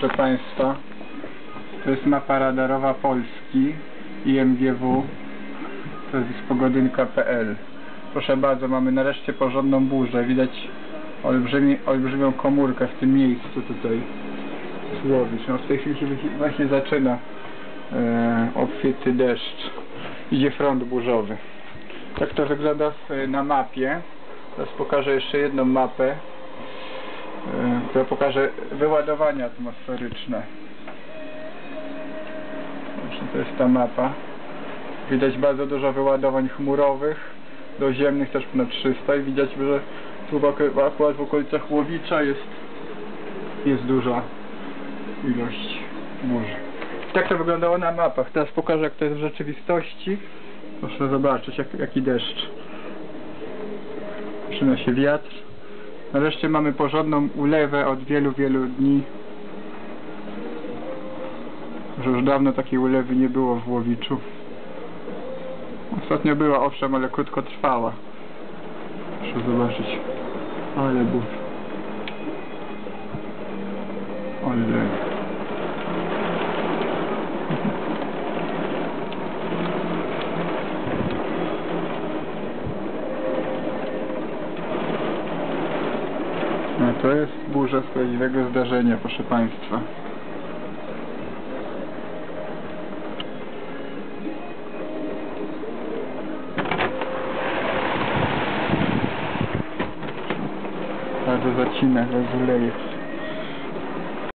Proszę Państwa, to jest mapa radarowa Polski IMGW to jest pogodynka.pl Proszę bardzo, mamy nareszcie porządną burzę. Widać olbrzymi, olbrzymią komórkę w tym miejscu tutaj złowić. No w tej chwili właśnie zaczyna e, obfity deszcz. Idzie front burzowy. Tak to wygląda w, na mapie. Teraz pokażę jeszcze jedną mapę, e, która pokaże wyładowania atmosferyczne. Właśnie to jest ta mapa. Widać bardzo dużo wyładowań chmurowych, doziemnych też ponad 300 i widać, że tu akurat w okolicach Łowicza jest, jest duża ilość burzy. Tak to wyglądało na mapach. Teraz pokażę jak to jest w rzeczywistości. Proszę zobaczyć jak, jaki deszcz. Zaczyna się wiatr. Nareszcie mamy porządną ulewę od wielu, wielu dni. Że już dawno takiej ulewy nie było w Łowiczu. Ostatnio była, owszem, ale krótko trwała. Proszę zobaczyć. Ale burz. Ale... No to jest burza z prawdziwego zdarzenia, proszę Państwa. Bardzo zacina, rozuleje.